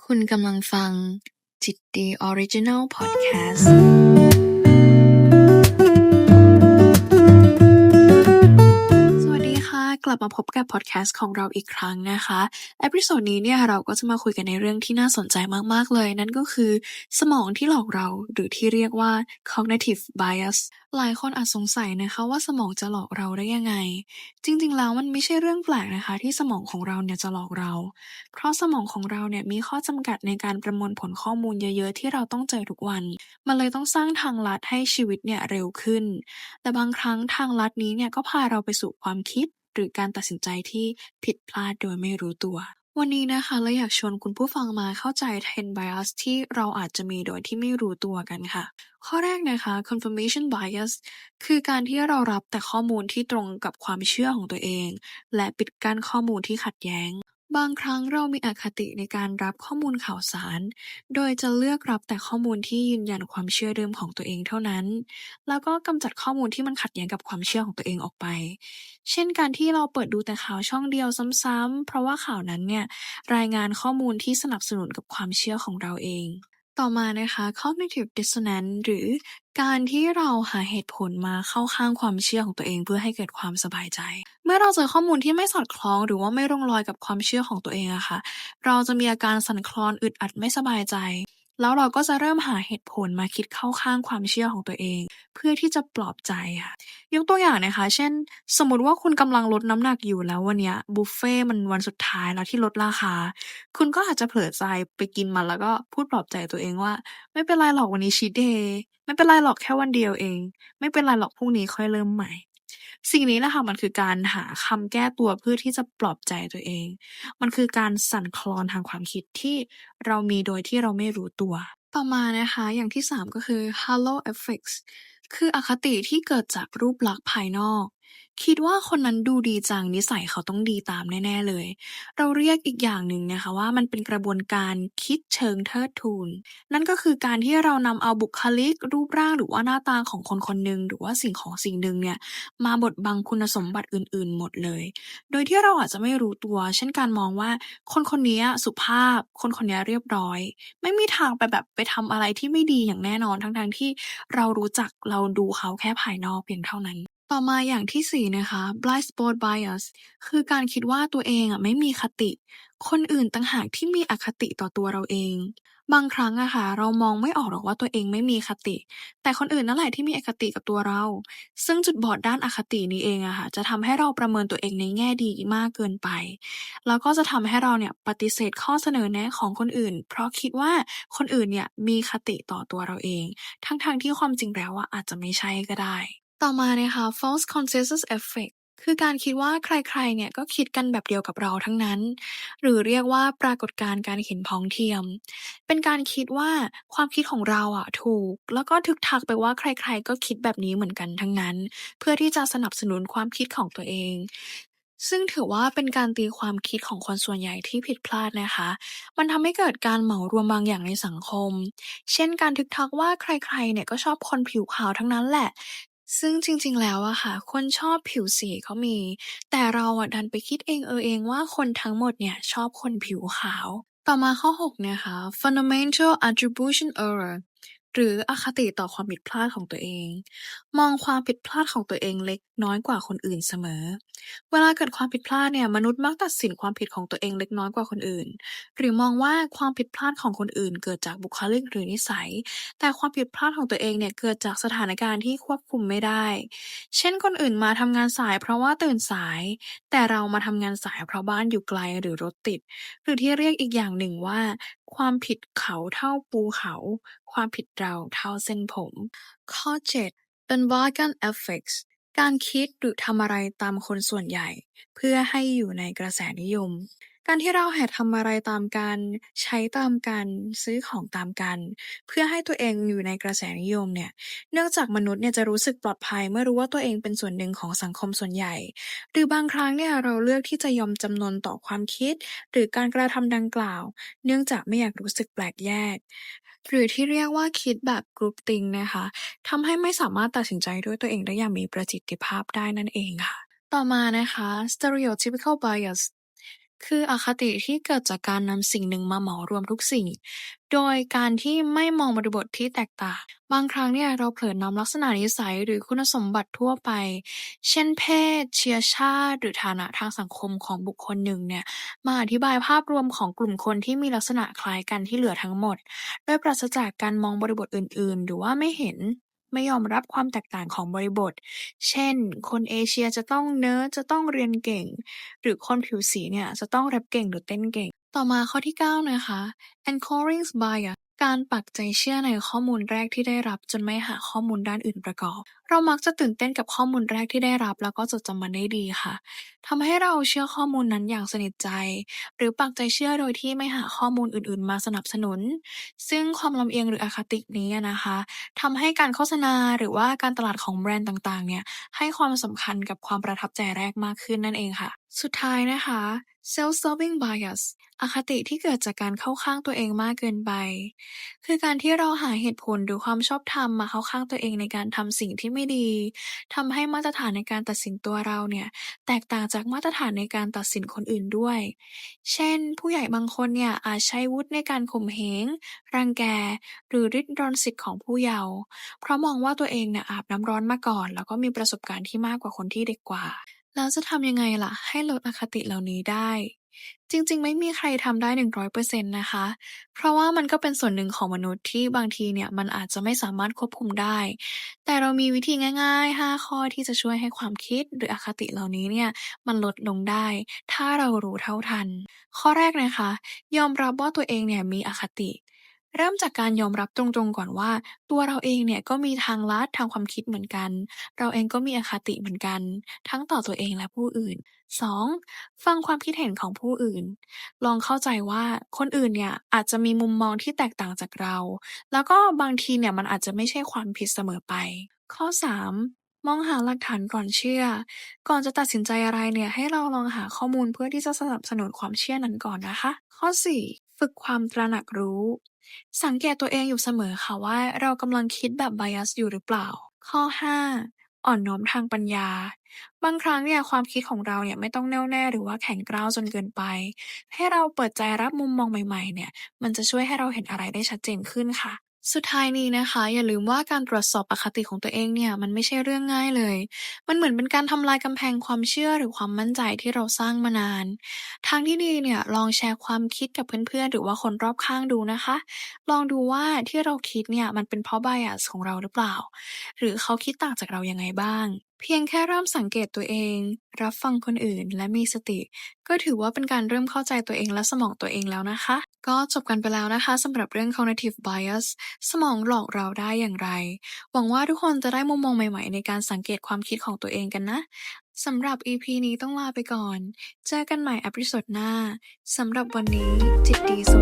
คุณกำลังฟัง จิตดีออริจินัลพอดแคสต์ กลับมาพบกับพอดแคสต์ของเราอีกครั้งนะคะเอพิโซดนี้เนี่ยเราก็จะมาคุยกันในเรื่องที่น่าสนใจมาก ๆ เลย นั่นก็คือ สมองที่หลอกเราหรือที่เรียกว่า cognitive bias หลายคนอาจสงสัยนะคะว่าสมองจะหลอกเราได้ยังไง จริง ๆ แล้วมันไม่ใช่เรื่องแปลกนะคะ ที่สมองของเราเนี่ยจะหลอกเรา เพราะสมองของเราเนี่ยมีข้อจำกัดในการประมวลผลข้อมูลเยอะ ๆ ที่เราต้องเจอทุกวัน มันเลยต้องสร้างทางลัดให้ชีวิตเนี่ยเร็วขึ้น แต่บางครั้งทางลัดนี้เนี่ยก็พาเราไปสู่ความคิด หรือการตัดสินใจที่ผิดพลาดโดยไม่รู้ตัว วันนี้นะคะเราอยากชวนคุณผู้ฟังมาเข้าใจ 10 bias ที่เราอาจจะมีโดยที่ไม่รู้ตัวกันค่ะ ข้อแรกนะคะ confirmation bias คือการที่เรารับแต่ข้อมูลที่ตรงกับความเชื่อของตัวเอง และปิดกั้นข้อมูลที่ขัดแย้ง บางครั้งเรามีอคติในการรับข้อมูลข่าวสาร โดยจะเลือกรับแต่ข้อมูลที่ยืนยันความเชื่อเดิมของตัวเองเท่านั้น แล้วก็กำจัดข้อมูลที่มันขัดแย้งกับความเชื่อของตัวเองออกไป เช่นการที่เราเปิดดูแต่ข่าวช่องเดียวซ้ำๆ เพราะว่าข่าวนั้นเนี่ยรายงานข้อมูลที่สนับสนุนกับความเชื่อของเราเอง ต่อมานะคะ cognitive dissonance หรือการที่เราหาเหตุผลมาเข้าข้างความเชื่อของตัวเองเพื่อให้เกิดความสบายใจ เมื่อเราเจอข้อมูลที่ไม่สอดคล้อง หรือว่าไม่ลงรอยกับความเชื่อของตัวเองอะค่ะ เราจะมีอาการสั่นคลอนอึดอัดไม่สบายใจ แล้วเราก็จะเริ่มหาเหตุผลมาคิดเข้าข้างความเชื่อของตัวเอง เพื่อที่จะปลอบใจค่ะยกตัวอย่างนะคะ เช่น สมมติว่าคุณกำลังลดน้ำหนักอยู่แล้ววันนี้บุฟเฟ่มันวันสุดท้ายแล้วที่ลดราคา คุณก็อาจจะเผลอใจไปกินมันแล้วก็พูดปลอบใจตัวเองว่า ไม่เป็นไรหรอกวันนี้ชีเดย์ไม่เป็นไรหรอกแค่วันเดียวเอง ไม่เป็นไรหรอกพรุ่งนี้ค่อยเริ่มใหม่ สิ่งนี้แหละค่ะมันคือการหาคำแก้ตัวเพื่อที่จะปลอบใจตัวเอง มันคือการสั่นคลอนทางความคิดที่เรามีโดยที่เราไม่รู้ตัว ต่อมานะคะอย่างที่ 3 ก็คือ halo effects คืออคติที่เกิดจากรูปลักษณ์ภายนอก คิดว่าคนนั้นดูดีจัง นิสัยเขาต้องดีตามแน่ ๆ เลย เราเรียกอีกอย่างหนึ่งนะคะว่า มันเป็นกระบวนการคิดเชิงเทิดทูน นั่นก็คือการที่เรานำเอาบุคลิก รูปร่าง หรือว่าหน้าตาของคนคนหนึ่ง หรือว่าสิ่งของสิ่งหนึ่งเนี่ย มาบดบังคุณสมบัติอื่น ๆ หมดเลย โดยที่เราอาจจะไม่รู้ตัว เช่น การมองว่า คนคนนี้สุภาพ คนคนนี้เรียบร้อย ไม่มีทางไปแบบไปทำอะไรที่ไม่ดีอย่างแน่นอน ทั้ง ๆ ที่เรารู้จัก เราดูเขาแค่ภายนอกเพียงเท่านั้น ต่อมาอย่างที่4นะคะ blind spot bias คือการคิดว่าตัวเองอะไม่มีคติ คนอื่นต่างหากที่มีอคติต่อตัวเราเอง บางครั้งอะค่ะเรามองไม่ออกหรอกว่าตัวเองไม่มีคติ แต่คนอื่นนั่นแหละที่มีอคติกับตัวเรา ซึ่งจุดบอดด้านอคตินี้เองอะค่ะจะทำให้เราประเมินตัวเองในแง่ดีมากเกินไป แล้วก็จะทำให้เราเนี่ยปฏิเสธข้อเสนอแนะของคนอื่น เพราะคิดว่าคนอื่นเนี่ยมีคติต่อตัวเราเอง ทั้งๆที่ความจริงแล้วอะอาจจะไม่ใช่ก็ได้ ต่อมานะคะ false consensus effect คือการคิดว่าใครๆ เนี่ยก็คิดกันแบบเดียวกับเราทั้งนั้น หรือเรียกว่าปรากฏการณ์การเห็นพ้องเทียม เป็นการคิดว่าความคิดของเราอะถูก แล้วก็ทึกทักไปว่าใครๆ ก็คิดแบบนี้เหมือนกันทั้งนั้น เพื่อที่จะสนับสนุนความคิดของตัวเอง ซึ่งถือว่าเป็นการตีความคิดของคนส่วนใหญ่ที่ผิดพลาดนะคะ มันทำให้เกิดการเหมารวมบางอย่างในสังคม เช่นการทึกทักว่าใครๆ เนี่ยก็ชอบคนผิวขาวทั้งนั้นแหละ ซึ่งจริง ๆ แล้วอะค่ะ คนชอบผิวสีก็มี แต่เราอะดันไปคิดเองเออเองว่าคนทั้งหมดเนี่ยชอบคนผิวขาว ต่อมาข้อ 6 นะคะ fundamental attribution error หรืออคติต่อความผิดพลาดของตัวเอง มองความผิดพลาดของตัวเองเล็กน้อยกว่าคนอื่นเสมอ เวลาเกิดความผิดพลาดเนี่ยมนุษย์มักตัดสินความผิดของตัวเองเล็กน้อยกว่าคนอื่น หรือมองว่าความผิดพลาดของคนอื่น เกิดจากบุคลิกหรือนิสัย แต่ความผิดพลาดของตัวเองเนี่ยเกิดจากสถานการณ์ที่ควบคุมไม่ได้ เช่นคนอื่นมาทำงานสาย เพราะว่าตื่นสาย แต่เรามาทำงานสายเพราะบ้านอยู่ไกลหรือรถติด หรือที่เรียกอีกอย่างหนึ่งว่า ความผิดเขาเท่าปูเขา ความผิดเราเท่าเส้นผม ข้อ 7 bandwagon effects การคิดหรือทำอะไรตามคนส่วนใหญ่ เพื่อให้อยู่ในกระแสนิยม การที่เราแห่ทำอะไรตามกัน ใช้ตามกัน ซื้อของตามกัน เพื่อให้ตัวเองอยู่ในกระแสนิยมเนี่ย เนื่องจากมนุษย์เนี่ยจะรู้สึกปลอดภัย เมื่อรู้ว่าตัวเองเป็นส่วนหนึ่งของสังคมส่วนใหญ่ หรือบางครั้งเนี่ยเราเลือกที่จะยอมจำนนต่อความคิด หรือการกระทำดังกล่าว เนื่องจากไม่อยากรู้สึกแปลกแยก หรือที่เรียกว่าคิดแบบ group think นะคะทำให้ไม่สามารถตัดสินใจด้วยตัวเองได้อย่างมีประสิทธิภาพได้นั่นเองค่ะ ต่อมานะคะ stereotypical bias คืออคติที่เกิดจากการนำสิ่งหนึ่งมาเหมารวมทุกสิ่ง โดยการที่ไม่มองบริบทที่แตกต่าง บางครั้งเนี่ยเราเผลอนำลักษณะนิสัยหรือคุณสมบัติทั่วไป เช่นเพศ เชื้อชาติ หรือฐานะทางสังคมของบุคคลหนึ่งเนี่ยมาอธิบายภาพรวมของกลุ่มคนที่มีลักษณะคล้ายกันที่เหลือทั้งหมด โดยปราศจากการมองบริบทอื่น ๆ หรือว่าไม่เห็น ไม่ยอมรับความแตกต่างของบริบท เช่น คนเอเชียจะต้องเนิร์ดจะต้องเรียนเก่ง หรือคนผิวสีเนี่ยจะต้องแรปเก่งหรือเต้นเก่ง ต่อมาข้อที่ 9 นะคะ anchoring bias การปักใจเชื่อในข้อมูลแรกที่ได้รับจนไม่หาข้อมูลด้านอื่นประกอบ เรามักจะตื่นเต้นกับข้อมูลแรกที่ได้รับ แล้วก็จดจำมันได้ดีค่ะทำให้เราเชื่อข้อมูลนั้นอย่างสนิทใจ หรือปักใจเชื่อโดยที่ไม่หาข้อมูลอื่นๆ มาสนับสนุน ซึ่งความลำเอียงหรืออคตินี้นะคะทำให้การโฆษณาหรือว่าการตลาดของแบรนด์ต่างๆเนี่ยให้ความสำคัญกับความประทับใจแรกมากขึ้นนั่นเองค่ะ สุดท้ายนะคะ self-serving bias อคติที่เกิดจากการเข้าข้างตัวเองมากเกินไป คือการที่เราหาเหตุผลหรือความชอบธรรมมาเข้าข้างตัวเองในการทำสิ่งที่ไม่ดี ทำให้มาตรฐานในการตัดสินตัวเราเนี่ย แตกต่างจากมาตรฐานในการตัดสินคนอื่นด้วย เช่น ผู้ใหญ่บางคนเนี่ยอาจใช้วุฒิในการข่มเหง รังแก หรือริดรอนสิทธิ์ของผู้เยาว์ เพราะมองว่าตัวเองเนี่ยอาบน้ำร้อนมาก่อน แล้วก็มีประสบการณ์ที่มากกว่าคนที่เด็กกว่า แล้วจะทำยังไงล่ะ ให้ลดอคติเหล่านี้ได้ จริงๆ ไม่มีใครทำได้ 100%นะคะ เพราะว่ามันก็เป็นส่วนหนึ่งของมนุษย์ที่บางทีเนี่ยมันอาจจะไม่สามารถควบคุมได้ แต่เรามีวิธีง่ายๆ 5 ข้อที่จะช่วยให้ความคิดหรืออคติเหล่านี้เนี่ยมันลดลงได้ ถ้าเรารู้เท่าทัน ข้อแรกนะคะ ยอมรับว่าตัวเองเนี่ยมีอคติ เริ่มจากการยอมรับตรงๆก่อนว่า ตัวเราเองเนี่ยก็มีทางลัดทางความคิดเหมือนกัน เราเองก็มีอคติเหมือนกัน ทั้งต่อตัวเองและผู้อื่น 2. ฟังความคิดเห็นของผู้อื่น ลองเข้าใจว่าคนอื่นเนี่ยอาจจะมีมุมมองที่แตกต่างจากเรา แล้วก็บางทีเนี่ยมันอาจจะไม่ใช่ความผิดเสมอไป ข้อ 3. มองหาหลักฐานก่อนเชื่อ ก่อนจะตัดสินใจอะไรเนี่ยให้เราลองหาข้อมูลเพื่อที่จะสนับสนุนความเชื่อนั้นก่อนนะคะ ข้อ 4. ฝึกความตระหนักรู้ สังเกตตัวเองอยู่เสมอค่ะว่าเรากำลังคิดแบบ bias อยู่หรือเปล่า ข้อ 5. อ่อนน้อมทางปัญญา บางครั้งเนี่ยความคิดของเราเนี่ยไม่ต้องแน่วแน่หรือว่าแข็งกร้าวจนเกินไป ให้เราเปิดใจรับมุมมองใหม่ๆ เนี่ย มันจะช่วยให้เราเห็นอะไรได้ชัดเจนขึ้นค่ะ สุดท้ายนี้นะคะ อย่าลืมว่าการตรวจสอบอคติของตัวเองเนี่ยมันไม่ใช่เรื่องง่ายเลย มันเหมือนเป็นการทำลายกำแพงความเชื่อหรือความมั่นใจที่เราสร้างมานาน ทางที่ดีเนี่ยลองแชร์ความคิดกับเพื่อนๆ หรือว่าคนรอบข้างดูนะคะ ลองดูว่าที่เราคิดเนี่ยมันเป็นเพราะ bias ของเราหรือเปล่า หรือเขาคิดต่างจากเรายังไงบ้าง เพียงแค่เริ่มสังเกตตัวเอง รับฟังคนอื่นและมีสติ ก็ถือว่าเป็นการเริ่มเข้าใจตัวเองและสมองตัวเองแล้วนะคะ ก็จบกันไปแล้วนะคะสำหรับเรื่อง cognitive bias สมองหลอกเราได้อย่างไร หวังว่าทุกคนจะได้มุมมองใหม่ๆ ในการสังเกตความคิดของตัวเองกันนะสำหรับ EP นี้ต้องลาไปก่อน เจอกันใหม่อพิโซดหน้าสำหรับวันนี้จิตดีสุด